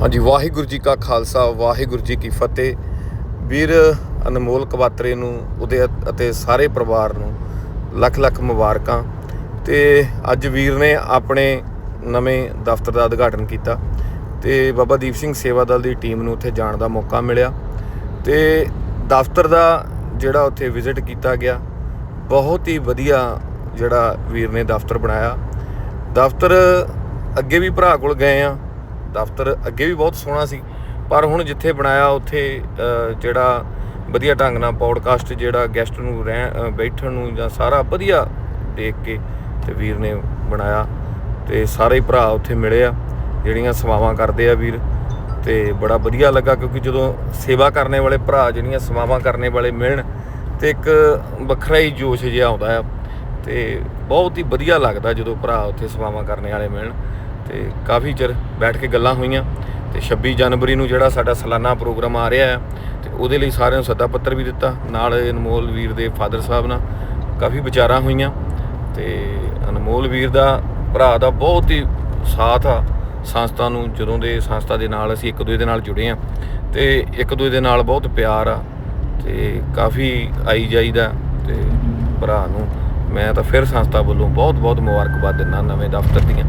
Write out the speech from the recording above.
ਹਾਂਜੀ, ਵਾਹਿਗੁਰੂ ਜੀ ਕਾ ਖਾਲਸਾ, ਵਾਹਿਗੁਰੂ ਜੀ ਕੀ ਫਤਿਹ। ਵੀਰ ਅਨਮੋਲ ਕਵਾਤਰੇ ਨੂੰ, ਉਹਦੇ ਅਤੇ ਸਾਰੇ ਪਰਿਵਾਰ ਨੂੰ ਲੱਖ ਲੱਖ ਮੁਬਾਰਕਾਂ। ਤੇ ਅੱਜ ਵੀਰ ਨੇ ਆਪਣੇ ਨਵੇਂ ਦਫ਼ਤਰ ਦਾ ਉਦਘਾਟਨ ਕੀਤਾ ਤੇ ਬਾਬਾ ਦੀਪ ਸਿੰਘ ਸੇਵਾ ਦਲ ਦੀ ਟੀਮ ਨੂੰ ਉੱਥੇ ਜਾਣ ਦਾ ਮੌਕਾ ਮਿਲਿਆ। ਤੇ ਦਫ਼ਤਰ ਦਾ ਜਿਹੜਾ ਉੱਥੇ ਵਿਜ਼ਿਟ ਕੀਤਾ ਗਿਆ, ਬਹੁਤ ਹੀ ਵਧੀਆ ਜਿਹੜਾ ਵੀਰ ਨੇ ਦਫ਼ਤਰ ਬਣਾਇਆ। ਦਫ਼ਤਰ ਅੱਗੇ ਵੀ ਭਰਾ ਕੋਲ ਗਏ ਆ ਦਫ਼ਤਰ ਅੱਗੇ ਵੀ ਬਹੁਤ ਸੋਹਣਾ ਸੀ, ਪਰ ਹੁਣ ਜਿੱਥੇ ਬਣਾਇਆ ਉੱਥੇ ਜਿਹੜਾ ਵਧੀਆ ਢੰਗ ਨਾਲ ਪੌਡਕਾਸਟ ਜਿਹੜਾ ਗੈਸਟ ਨੂੰ ਰਹਿ ਬੈਠਣ ਨੂੰ ਜਾਂ ਸਾਰਾ ਵਧੀਆ ਦੇਖ ਕੇ ਤੇ ਵੀਰ ਨੇ ਬਣਾਇਆ ਤੇ ਸਾਰੇ ਭਰਾ ਉੱਥੇ ਮਿਲੇ ਆ, ਜਿਹੜੀਆਂ ਸੇਵਾਵਾਂ ਕਰਦੇ ਆ ਵੀਰ ਤੇ ਬੜਾ ਵਧੀਆ ਲੱਗਾ ਕਿਉਂਕਿ ਜਦੋਂ ਸੇਵਾ ਕਰਨੇ ਵਾਲੇ ਭਰਾ ਜਿਹੜੀਆਂ ਸੇਵਾਵਾਂ ਕਰਨੇ ਵਾਲੇ ਮਿਲਣ ਤੇ ਇੱਕ ਵੱਖਰਾ ਹੀ ਜੋਸ਼ ਜਿਹਾ ਆਉਂਦਾ ਆ ਤੇ ਬਹੁਤ ਹੀ ਵਧੀਆ ਲੱਗਦਾ ਜਦੋਂ ਭਰਾ ਉੱਥੇ ਸੇਵਾਵਾਂ ਕਰਨੇ ਵਾਲੇ ਮਿਲਣ। ਤੇ ਕਾਫੀ ਚਿਰ ਬੈਠ ਕੇ ਗੱਲਾਂ ਹੋਈਆਂ ਤੇ 26 ਜਨਵਰੀ ਨੂੰ ਜਿਹੜਾ ਸਾਡਾ ਸਾਲਾਨਾ ਪ੍ਰੋਗਰਾਮ ਆ ਰਿਹਾ ਹੈ ਤੇ ਉਹਦੇ ਲਈ ਸਾਰਿਆਂ ਨੂੰ ਸੱਦਾ ਪੱਤਰ ਵੀ ਦਿੱਤਾ, ਨਾਲ ਅਨਮੋਲ ਵੀਰ ਦੇ ਫਾਦਰ ਸਾਹਿਬ ਨਾਲ ਕਾਫੀ ਵਿਚਾਰਾਂ ਹੋਈਆਂ ਤੇ ਅਨਮੋਲ ਵੀਰ ਦਾ ਭਰਾ ਦਾ ਬਹੁਤ ਹੀ ਸਾਥ ਆ, ਸੰਸਥਾ ਨੂੰ ਜਦੋਂ ਦੇ ਸੰਸਥਾ ਦੇ ਨਾਲ ਅਸੀਂ ਇੱਕ ਦੂਜੇ ਦੇ ਨਾਲ ਜੁੜੇ ਆ ਤੇ ਇੱਕ ਦੂਜੇ ਦੇ ਨਾਲ ਬਹੁਤ ਪਿਆਰ ਆ ਤੇ ਕਾਫੀ ਆਈ ਜਾਈਦਾ ਤੇ ਭਰਾ ਨੂੰ ਮੈਂ ਤਾਂ ਫਿਰ ਸੰਸਥਾ ਵੱਲੋਂ ਬਹੁਤ ਬਹੁਤ ਮੁਬਾਰਕਬਾਦ ਦਿੰਦਾ ਨਵੇਂ ਦਫ਼ਤਰ ਦੀਆਂ।